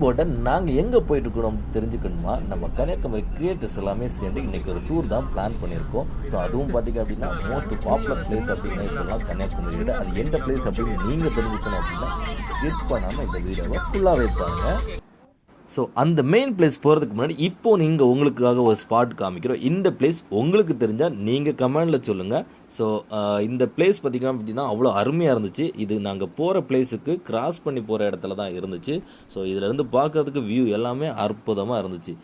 வைபோட நாங்கள் எங்கே போயிட்டுருக்கணும் தெரிஞ்சுக்கணுமா? நம்ம கன்னியாகுமரி கிரியேட்டர்ஸ் எல்லாமே சேர்ந்து இன்றைக்கி ஒரு டூர் தான் பிளான் பண்ணியிருக்கோம். ஸோ அதுவும் பார்த்திங்க அப்படின்னா மோஸ்ட் பாப்புலர் பிளேஸ் அப்படின்னு சொல்லலாம். கன்னியாகுமரியோட அது எந்த பிளேஸ் அப்படின்னு நீங்கள் தெரிஞ்சுக்கணும் அப்படின்னா ஸ்கிப் பண்ணாமல் இந்த வீடியோவை ஃபுல்லாகவே பாருங்கள் ஸோ அந்த மெயின் பிளேஸ் போகிறதுக்கு முன்னாடி இப்போ நீங்கள் உங்களுக்காக ஒரு ஸ்பாட் காமிக்கிறோம். இந்த பிளேஸ் உங்களுக்கு தெரிஞ்சால் நீங்கள் கமெண்டில் சொல்லுங்கள் ஸோ இந்த பிளேஸ் பார்த்திங்கன்னா அப்படின்னா அவ்வளோ அருமையாக இருந்துச்சு. இது நாங்கள் போகிற பிளேஸுக்கு கிராஸ் பண்ணி போகிற இடத்துல தான் இருந்துச்சு. ஸோ இதிலேருந்து பார்க்கறதுக்கு வியூ எல்லாமே அற்புதமாக இருந்துச்சு.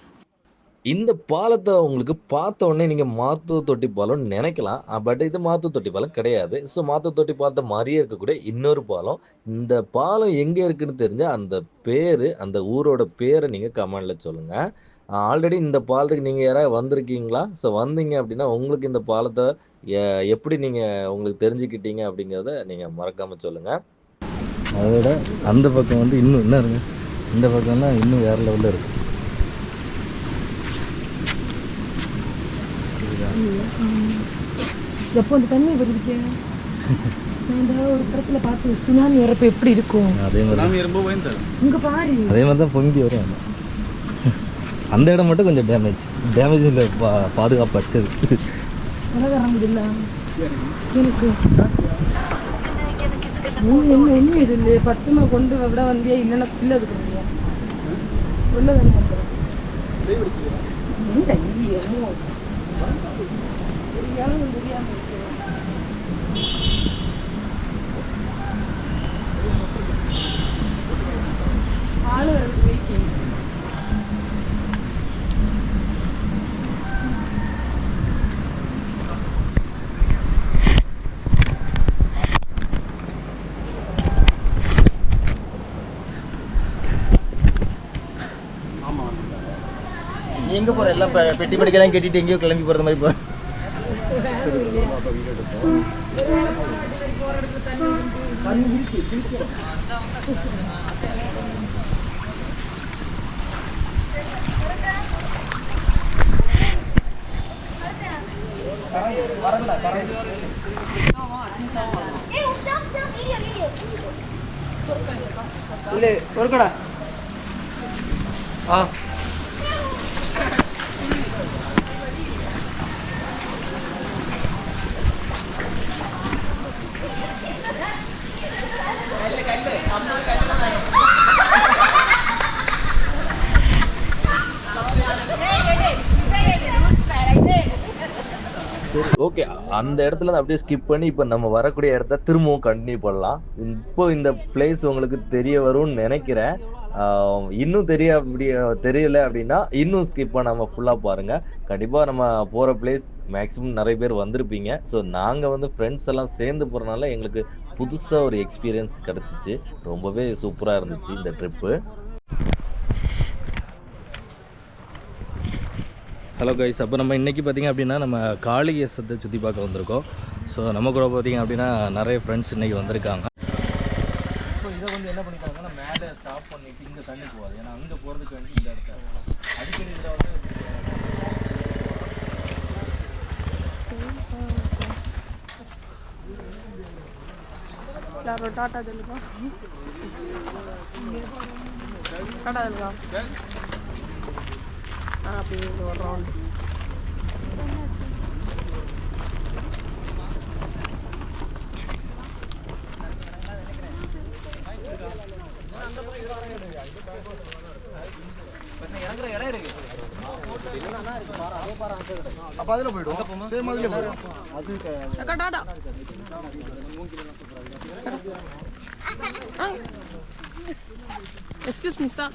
இந்த பாலத்தை உங்களுக்கு பார்த்த உடனே நீங்கள் மாத்து தொட்டி பாலம்னு நினைக்கலாம். பட் இது மாத்து தொட்டி பாலம் கிடையாது. ஸோ மாத்து தொட்டி பாலத்தை மாதிரியே இருக்கக்கூடிய இன்னொரு பாலம். இந்த பாலம் எங்கே இருக்குன்னு தெரிஞ்சால் அந்த பேர் அந்த ஊரோட பேரை நீங்கள் கமெண்டில் சொல்லுங்கள் ஆல்ரெடி இந்த பாலத்துக்கு நீங்கள் யாராவது வந்திருக்கீங்களா? ஸோ வந்தீங்க அப்படின்னா உங்களுக்கு இந்த பாலத்தை எப்படி நீங்கள் உங்களுக்கு தெரிஞ்சுக்கிட்டீங்க அப்படிங்கிறத நீங்கள் மறக்காமல் சொல்லுங்கள் அதோட அந்த பக்கம் வந்து இன்னும் என்ன இருக்கு? இந்த பக்கம்லாம் இன்னும் வேறு லெவலில் இருக்குது எப்போ அந்த தண்ணி வருது நான் இந்த ஒரு படத்துல பார்த்து சுனாமி வரப்ப எப்படி இருக்கும்? அதே மாதிரி. இங்க பாரு. அதே மாதிரி தான் பொங்கி வரும். அந்த இடம் மட்டும் கொஞ்சம் டேமேஜ் டேமேஜ் இல்லை பா பாதுகாப்பு உலகரங்குதில்ல எனக்கு. என்ன ஒன்றும் இது இல்லையே. பத்துமா கொண்டு விட வந்தியா இல்லைன்னா பிள்ளை அதுக்கு வந்தியா? உள்ள தானே வந்துடும் எந்த ஐயோ ஆளு வெயிட்டிங் எங்க போற? எல்லாம் பெட்டி படிக்கலாம் கட்டிட்டு எங்கேயோ கிளம்பி போறது மாதிரி 많이 이렇게 이렇게 இல்லை ஒரு கடை ஆ ஓகே அந்த இடத்துல அப்படியே ஸ்கிப் பண்ணி இப்போ நம்ம வரக்கூடிய இடத்த திரும்பவும் கண்டினியூ பண்ணலாம். இப்போ இந்த பிளேஸ் உங்களுக்கு தெரிய வரும்னு நினைக்கிறேன். இன்னும் தெரிய அப்படி தெரியல அப்படின்னா இன்னும் ஸ்கிப் பண்ணாமல் ஃபுல்லாக பாருங்கள் கண்டிப்பாக நம்ம போகிற பிளேஸ் மேக்ஸிமம் நிறைய பேர் வந்திருப்பீங்க. ஸோ நாங்கள் வந்து ஃப்ரெண்ட்ஸ் எல்லாம் சேர்ந்து போகிறனால எங்களுக்கு புதுசாக ஒரு எக்ஸ்பீரியன்ஸ் கிடச்சிச்சு. ரொம்பவே சூப்பராக இருந்துச்சு இந்த ட்ரிப்பு ஹலோ கைஸ் அப்போ நம்ம இன்றைக்கி பார்த்திங்க அப்படின்னா நம்ம காளிகேசத்தை சுற்றி பார்க்க வந்திருக்கோம். ஸோ நம்ம கூட பார்த்திங்க அப்படின்னா நிறைய ஃப்ரெண்ட்ஸ் இன்றைக்கி வந்திருக்காங்க. இப்போ இதை வந்து என்ன பண்ணிட்டாங்கன்னா மேலே ஸ்டாப் பண்ணிட்டு இங்கே தண்ணி போகாது. ஏன்னா அங்கே போகிறதுக்கு வந்து இந்த இடத்துல. அடிக்கடி இதில் வந்து ಯಾರು ಟಾಟಾದಲ್ವಾ ಟಾಟಾದಲ್ವಾ ಹಾಂ அப்படியே ஒரு ரவுண்ட் அப்ப அதுல போயிடும் சேம் அதுல போயிடும் அக்கா டாடா எக்ஸ்கியூஸ் மிஸ் சார்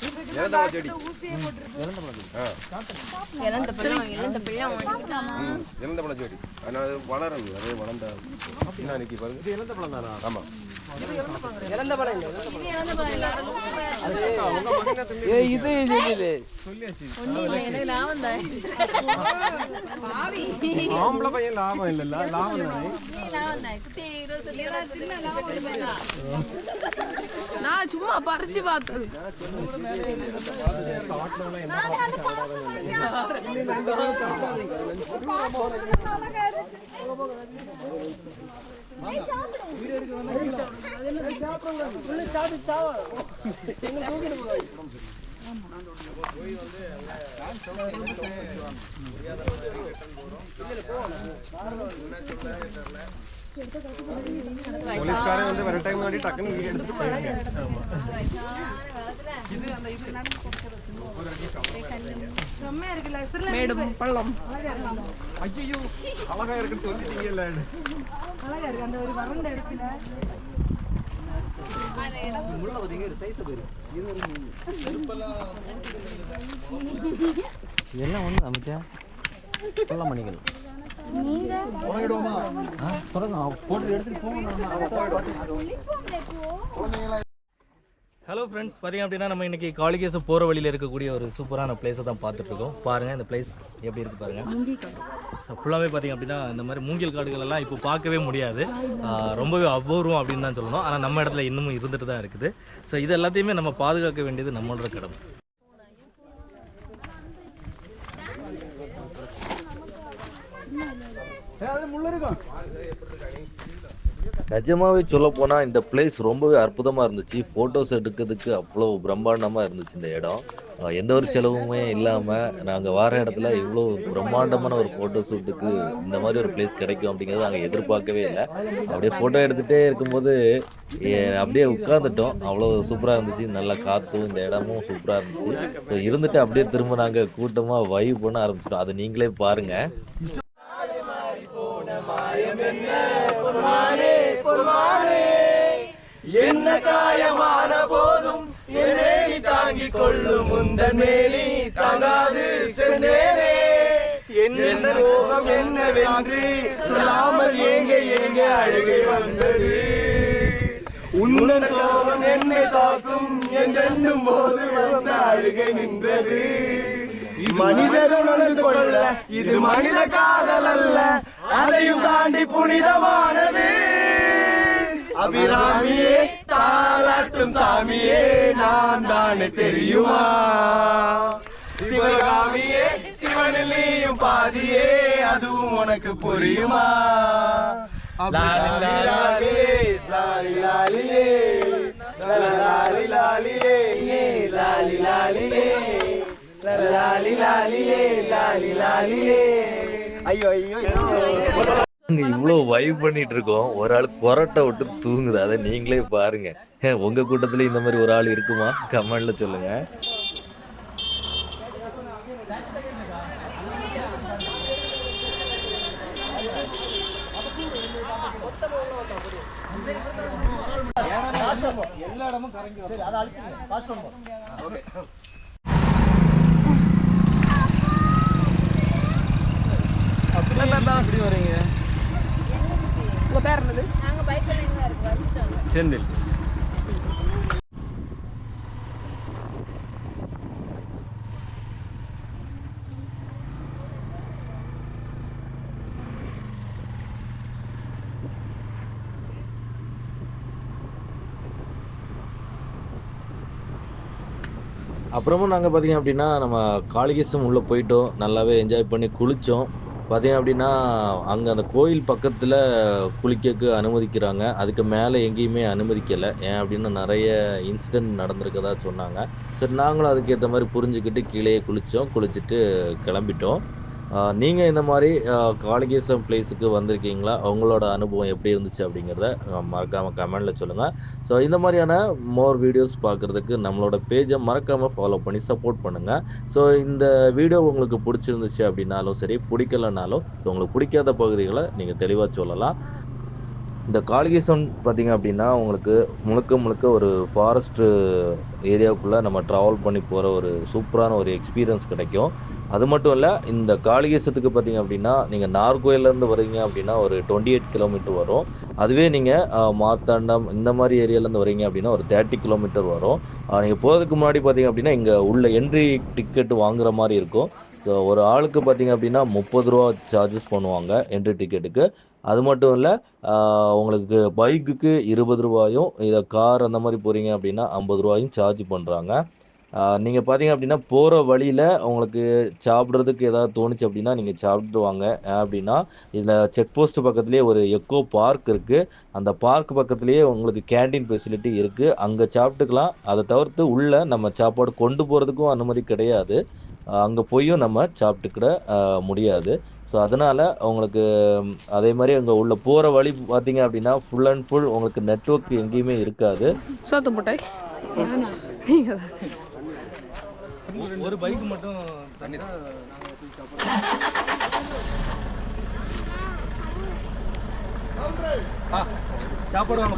இறங்கியாச்சு நீ இறந்த பழம் செடி. ஆனால் அது வளரும் அதே வளர்ந்த என்ன நிற்கி பாருங்க இது இறந்த பழம் தானா? ஆமாம் ஏ இது இது இது ஆம்பளை பையன் லாபம் தானே. வந்து வர டைம் முன்னாடி டக்குன்னு இங்கே எடுத்து போயிருங்க செம்மையா இருக்குல்ல மேடும் பள்ளம் ஐயோ அழகா இருக்குன்னு சொல்லிட்டீங்கல்ல அழகா இருக்கு அந்த ஒரு வறண்ட இடத்துல எல்லாம் ஒன்று அமைச்சா ஹலோ ஃப்ரெண்ட்ஸ் பார்த்தீங்க அப்படின்னா நம்ம இன்னைக்கு காளிகேசு போகிற வழியில் இருக்கக்கூடிய ஒரு சூப்பரான பிளேஸை தான் பார்த்துட்டு இருக்கோம் பாருங்கள் இந்த பிளேஸ் எப்படி இருக்கு பாருங்கள் ஸோ ஃபுல்லாகவே பார்த்தீங்க அப்படின்னா இந்த மாதிரி மூங்கில் காடுகள் எல்லாம் இப்போ பார்க்கவே முடியாது. ரொம்பவே அபூர்வம் அப்படின்னு தான் சொல்லணும். ஆனால் நம்ம இடத்துல இன்னமும் இருந்துட்டு தான் இருக்குது. ஸோ இது எல்லாத்தையுமே நம்ம பாதுகாக்க வேண்டியது நம்மளோட கடமை. நிஜமாவே சொல்ல போனால் இந்த பிளேஸ் ரொம்பவே அற்புதமாக இருந்துச்சு. ஃபோட்டோஸ் எடுக்கிறதுக்கு அவ்வளோ பிரம்மாண்டமாக இருந்துச்சு இந்த இடம். எந்த ஒரு செலவுமே இல்லாமல் நாங்கள் வர இடத்துல இவ்வளோ பிரம்மாண்டமான ஒரு ஃபோட்டோ ஷூட்டுக்கு இந்த மாதிரி ஒரு பிளேஸ் கிடைக்கும் அப்படிங்கிறத நாங்கள் எதிர்பார்க்கவே இல்லை. அப்படியே ஃபோட்டோ எடுத்துகிட்டே இருக்கும்போது அப்படியே உட்காந்துட்டோம் அவ்வளோ சூப்பராக இருந்துச்சு. நல்ல காற்றும் இந்த இடமும் சூப்பராக இருந்துச்சு. ஸோ இருந்துட்டு அப்படியே திரும்ப நாங்கள் கூட்டமாக வைவ் பண்ண ஆரம்பிச்சிட்டோம். அதை நீங்களே பாருங்கள் என்ன காயமான போதும் என்னை தாங்கிக் கொள்ளும் முந்தன் மேலி தாங்காது சென்றேனே என்ன ரோகம் என்னவென்று சொல்லாமல் ஏங்க ஏங்க அழுகை வந்தது உன்னன் கோபம் என்னை தாக்கும் என்றும் போது வந்த அழுகை நின்றது. மனிதர் உணர்ந்து கொள்ள இது மனித காதல் அல்ல. அதையும் தாண்டி புனிதமானது. அபிராமியே தாளாட்டும் சாமியே நான் தானே தெரியுமா? சிவகாமியே சிவனிலேயும் பாதியே அதுவும் உனக்கு புரியுமா? லாலி லாலியே, லாலி லாலியே, லாலி லாலியே, லாலி லாலியே, லாலி லாலியே, லாலி லாலியே. ஐயோ ஐயோ ஐயோ. இங்க இவ்வளோ வைப் பண்ணிட்டு இருக்கோம். ஒரு ஆள் கொரட்டை விட்டு தூங்குது. அதை நீங்களே பாருங்க. உங்க கூட்டத்துல இந்த மாதிரி ஒரு ஆள் இருக்குமா? கமெண்ட்ல சொல்லுங்க. உங்க பேர் என்னது? செந்தில். அப்புறமும் நாங்கள் பார்த்தீங்க அப்படின்னா நம்ம காளிகேசம் உள்ளே போயிட்டோம். நல்லாவே என்ஜாய் பண்ணி குளித்தோம் பார்த்தீங்க அப்படின்னா அங்கே அந்த கோயில் பக்கத்தில் குளிக்கக்கு அனுமதிக்கிறாங்க. அதுக்கு மேலே எங்கேயுமே அனுமதிக்கலை. ஏன் அப்படின்னு நிறைய இன்சிடென்ட் நடந்திருக்கதா சொன்னாங்க. சரி நாங்களும் அதுக்கேற்ற மாதிரி புரிஞ்சுக்கிட்டு கீழே குளித்தோம் குளிச்சுட்டு கிளம்பிட்டோம். நீங்கள் இந்த மாதிரி காளிகேசம் பிளேஸுக்கு வந்திருக்கீங்களா? உங்களோட அனுபவம் எப்படி இருந்துச்சு அப்படிங்கிறத மறக்காமல் கமெண்டில் சொல்லுங்கள் ஸோ இந்த மாதிரியான மோர் வீடியோஸ் பார்க்குறதுக்கு நம்மளோட பேஜை மறக்காமல் ஃபாலோ பண்ணி சப்போர்ட் பண்ணுங்கள் ஸோ இந்த வீடியோ உங்களுக்கு பிடிச்சிருந்துச்சு அப்படின்னாலும் சரி பிடிக்கலனாலும் ஸோ உங்களுக்கு பிடிக்காத பகுதிகளை நீங்கள் தெளிவாக சொல்லலாம். இந்த காளிகேசன் பார்த்தீங்க அப்படின்னா உங்களுக்கு முழுக்க முழுக்க ஒரு ஃபாரஸ்ட்டு ஏரியாவுக்குள்ளே நம்ம ட்ராவல் பண்ணி போகிற ஒரு சூப்பரான ஒரு எக்ஸ்பீரியன்ஸ் கிடைக்கும். அது மட்டும் இல்லை இந்த காளிகேசத்துக்கு பார்த்தீங்க அப்படின்னா நீங்கள் நார்கோயிலேருந்து வரீங்க அப்படின்னா ஒரு டுவெண்ட்டி எயிட் கிலோமீட்டர் வரும். அதுவே நீங்கள் மாத்தாண்டம் இந்த மாதிரி ஏரியாலேருந்து வரீங்க அப்படின்னா ஒரு தேர்ட்டி கிலோமீட்டர் வரும். நீங்கள் போகிறதுக்கு முன்னாடி பார்த்தீங்க அப்படின்னா இங்கே உள்ள என்ட்ரி டிக்கெட் வாங்குற மாதிரி இருக்கும். ஸோ ஒரு ஆளுக்கு பார்த்தீங்க அப்படின்னா முப்பது ரூபா சார்ஜஸ் பண்ணுவாங்க என்ட்ரி டிக்கெட்டுக்கு அது மட்டும் இல்லை உங்களுக்கு பைக்குக்கு இருபது ரூபாயும் இதை கார் அந்த மாதிரி போகிறீங்க அப்படின்னா ஐம்பது ரூபாயும் சார்ஜ் பண்ணுறாங்க நீங்கள் பார்த்தீங்க அப்படின்னா போகிற வழியில் உங்களுக்கு சாப்பிட்றதுக்கு ஏதாவது தோணுச்சு அப்படின்னா நீங்கள் சாப்பிட்டு வாங்க ஏன் அப்படின்னா இதில் செக் போஸ்ட் பக்கத்துலேயே ஒரு எக்கோ பார்க் இருக்குது அந்த பார்க் பக்கத்துலேயே உங்களுக்கு கேண்டீன் ஃபெசிலிட்டி இருக்குது அங்கே சாப்பிட்டுக்கலாம். அதை தவிர்த்து உள்ளே நம்ம சாப்பாடு கொண்டு போகிறதுக்கும் அனுமதி கிடையாது. அங்கே போயும் நம்ம சாப்பிட்டுக்கிட முடியாது. ஸோ அதனால் உங்களுக்கு அதே மாதிரி அங்கே உள்ள போகிற வழி பார்த்தீங்க அப்படின்னா ஃபுல் அண்ட் ஃபுல் உங்களுக்கு நெட்வொர்க் எங்கேயுமே இருக்காது. சோத்து நீங்கள் ஒரு பைக் மட்டும் தண்ணி சாப்பாடு வாங்க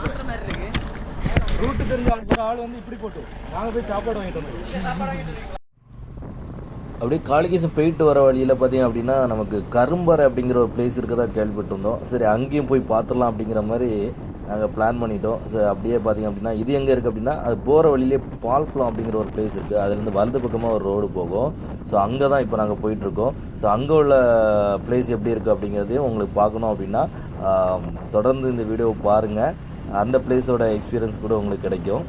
ரூட்டு தெரிஞ்ச ஆள் வந்து இப்படி போட்டு. நாங்க போய் சாப்பாடு வாங்கிட்டு வந்தோம் அப்படியே காளிகேசம் போயிட்டு வர வழியில் பார்த்தீங்க அப்படின்னா நமக்கு கரும்பறை அப்படிங்கிற ஒரு பிளேஸ் இருக்கதா கேள்விப்பட்டிருந்தோம். சரி அங்கேயும் போய் பார்த்துடலாம் அப்படிங்கிற மாதிரி நாங்கள் பிளான் பண்ணிட்டோம். சரி அப்படியே பார்த்தீங்க அப்படின்னா இது எங்கே இருக்குது அப்படின்னா அது போகிற வழியிலே பால்குளம் அப்படிங்கிற ஒரு பிளேஸ் இருக்குது அதுலேருந்து வலது பக்கமாக ஒரு ரோடு போகும். ஸோ அங்கே தான் இப்போ நாங்கள் போயிட்டுருக்கோம். ஸோ அங்கே உள்ள பிளேஸ் எப்படி இருக்குது அப்படிங்கிறதையும் உங்களுக்கு பார்க்கணும் அப்படின்னா தொடர்ந்து இந்த வீடியோவை பாருங்கள் அந்த பிளேஸோட எக்ஸ்பீரியன்ஸ் கூட உங்களுக்கு கிடைக்கும்.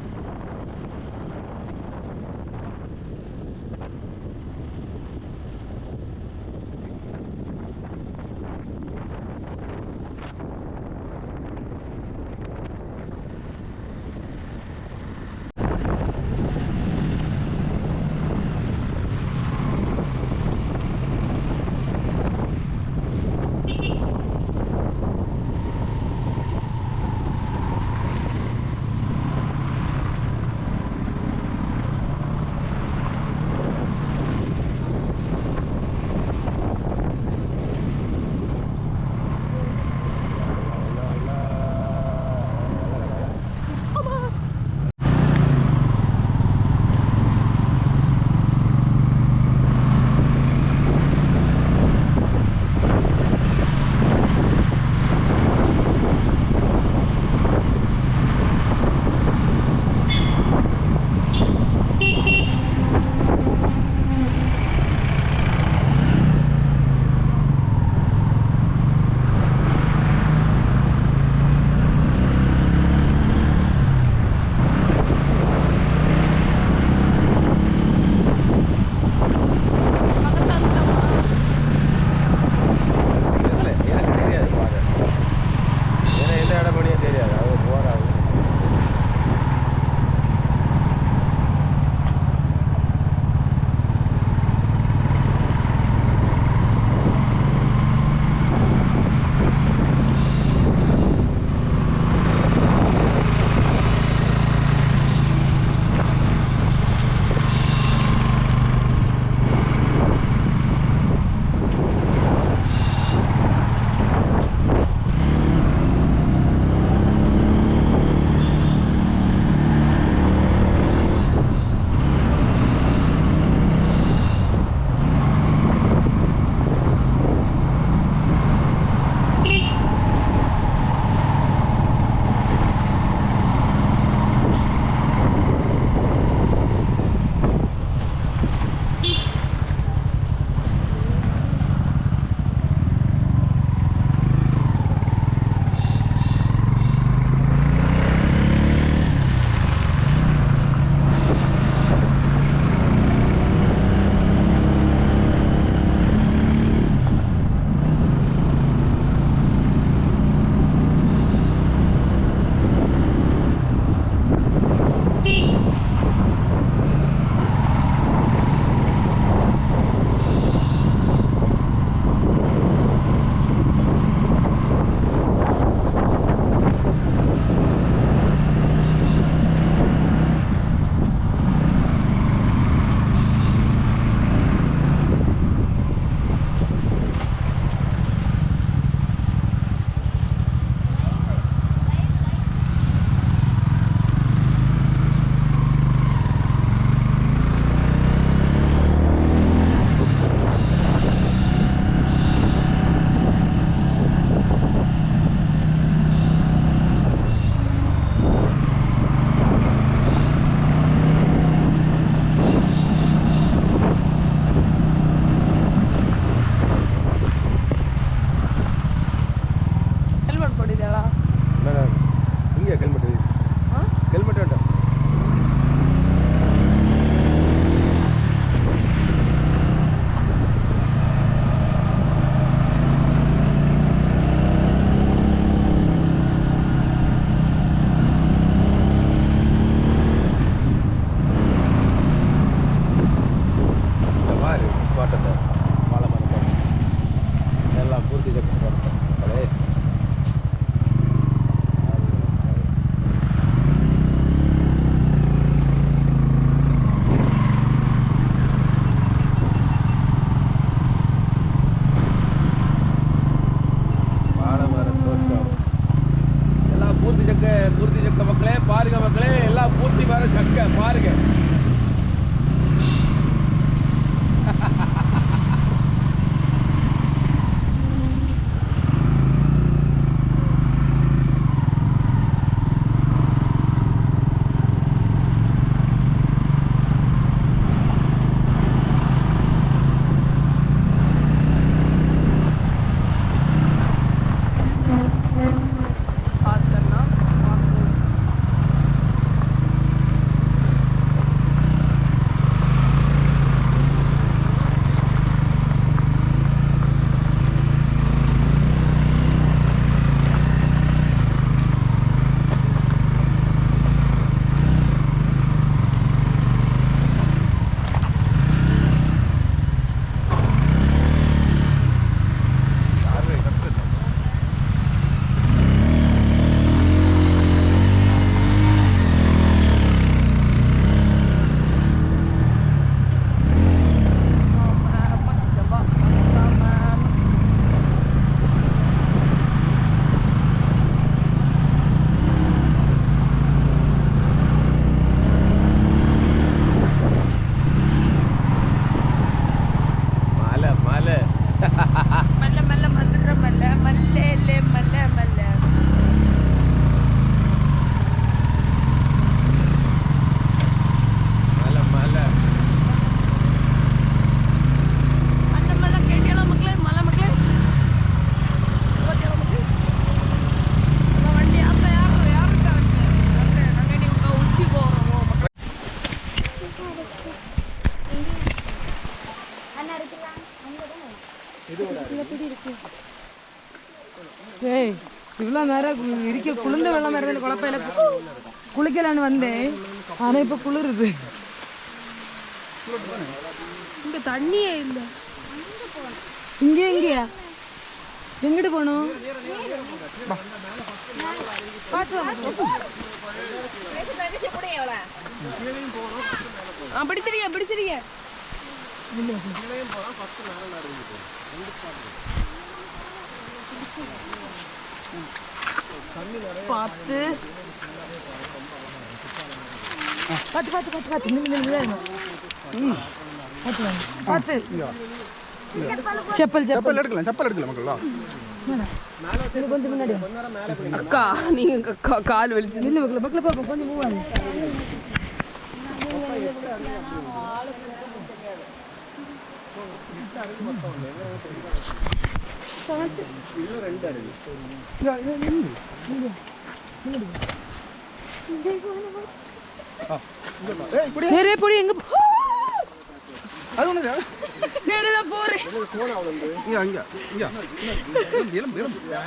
ஏய் இவ்வளோ நேரம் இருக்க குளிர்ந்த வெள்ளம் மாதிரி குழப்பையில குளிக்கலான்னு வந்தேன் ஆனால் இப்போ குளிருது. இங்க தண்ணியே இல்லை. இங்க எங்கயா எங்கிட்டு போகணும்? பார்த்து வா. பிடிச்சிருக்க பிடிச்சிருக்க பார்த்து பார்த்து பார்த்து பார்த்து. பார்த்து நில்லு நில்லு நில்லு. பார்த்து வாங்க. பார்த்து. செப்பல் செப்பல். எடுக்கலாம் செப்பல் எடுக்கலாம் மக்களா. கொஞ்சம் முன்னாடி. அக்கா நீங்க கால் வலிச்சு. நில்லு மக்கள் பக்கத்தில் பாப்போம். கொஞ்சம் மூவ் ஆகுது. ஏய் இப்படி நிறைய பொடி எங்க அது ஒண்ணு நேரா தான் போறேன். இங்க இங்க இங்க. எலும்பு எலும்பு யா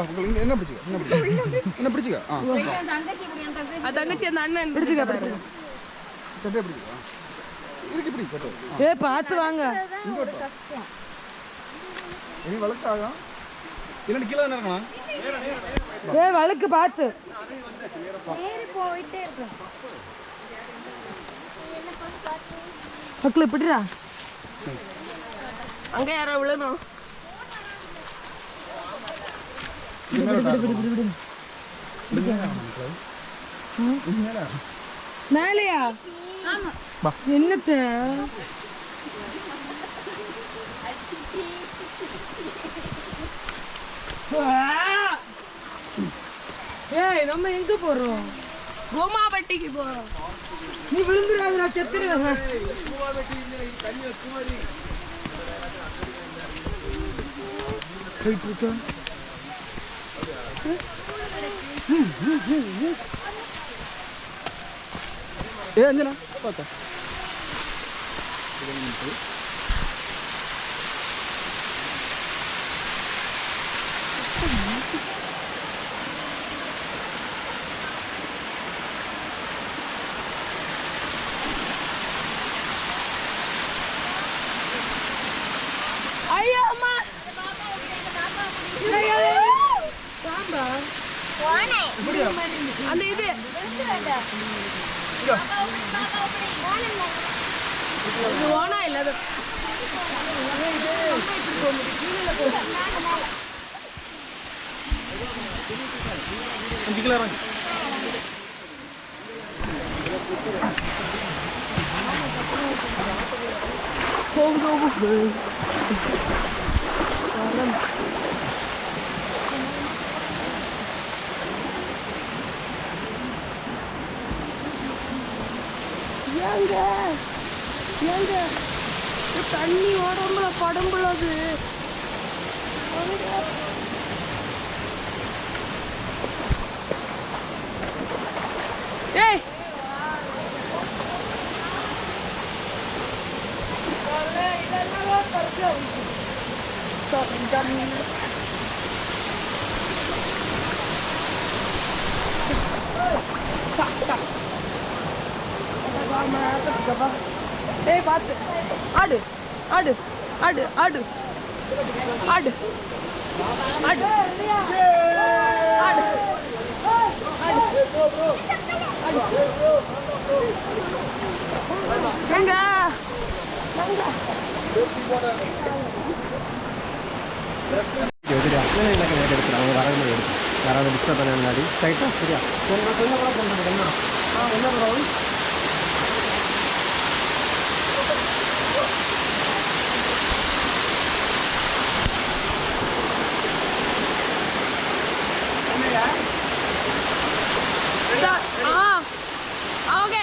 உங்களுக்கு இங்க என்ன பிடிச்சிக்க? என்ன பிடிச்சிக்க? என்ன பிடிச்சிக்க? ஆ அது தங்கச்சி அந்த அண்ணன் பிடிச்சுக்க சட்டை பிடிச்சிக்க. இருக்கு இப்படி கட்டு ஏ பார்த்து வாங்க. இனி வளர்க்காக இல்லைன்னு கீழே தானே இருக்கலாம்? ஏ வழுக்கு பார்த்து. ஏறி போயிட்டே இருக்கேன் மக்கள் இப்படிடா. அங்க யாரோ விழணும் மேலையா? என்னத்த? ஏய் நம்ம எங்க போறோம்? கோமாபட்டிக்கு போறோம். நீ விழுந்துடாதடா செத்துருவேன் ஏ அஞ்சனா? பார்த்தா அந்த இது இது ஓனா இல்ல அது அஞ்சு கிலோ இறங்கு ஏங்க? ஏங்க? தண்ணி உடம்புல படம்புல அது. ஏய்! ஏய் பார்த்து ஆடு ஆடு ஆடு ஆடு ஆடு ஆடு ஆடு எங்க எதிரியா இல்லை இல்லை கிடையாது எடுத்துறேன் அவங்க வர மாதிரி எடுத்து யாராவது டிஸ்டர்ப் பண்ண முன்னாடி ஸ்ட்ரைட்டாக சரியா கொஞ்சம் கொஞ்சம் கூட பண்ணுறது என்ன ஆ என்ன ப்ராப்ளம் ஆ ஓகே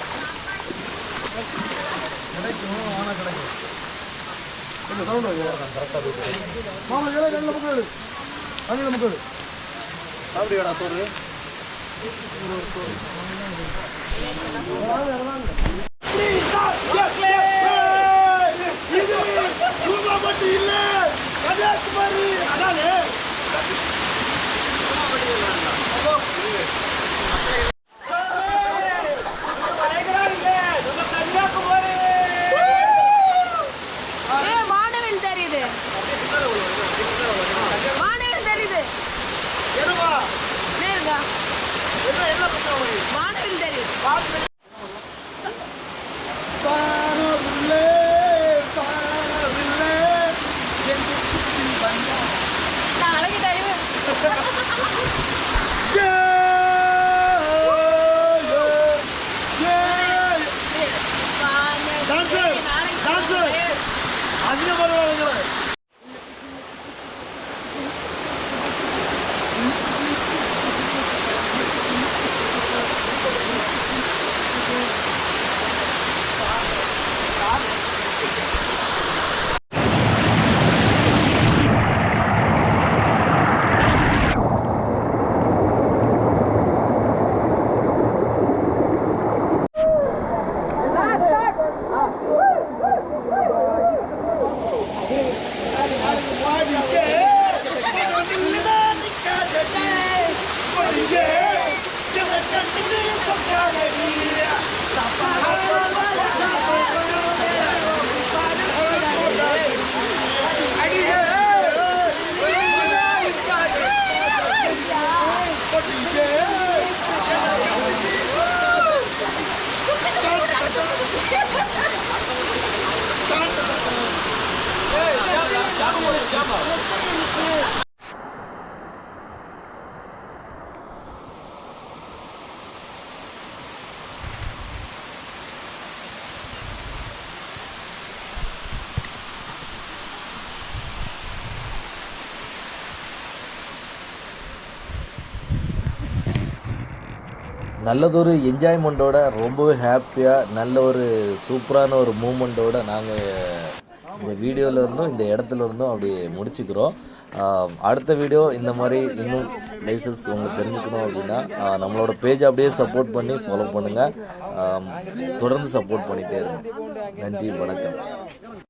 மாமா ஏழை கண்ணில் முக்கு எடு கண்ணில் முக்கு எடு அப்படியாடா தோறு ஏ நல்லதொரு என்ஜாய்மெண்ட்டோட ரொம்பவே ஹாப்பியாக நல்ல ஒரு சூப்பரான ஒரு மூமெண்ட்டோட நாங்கள் இந்த வீடியோவில் இருந்தும் இந்த இடத்துல இருந்தும் அப்படி முடிச்சுக்கிறோம். அடுத்த வீடியோ இந்த மாதிரி இன்னும் லைசன்ஸ் உங்களுக்கு தெரிஞ்சுக்கணும் அப்படின்னா நம்மளோட பேஜ் அப்படியே சப்போர்ட் பண்ணி ஃபாலோ பண்ணுங்கள் தொடர்ந்து சப்போர்ட் பண்ணிகிட்டே இருங்க. நன்றி வணக்கம்.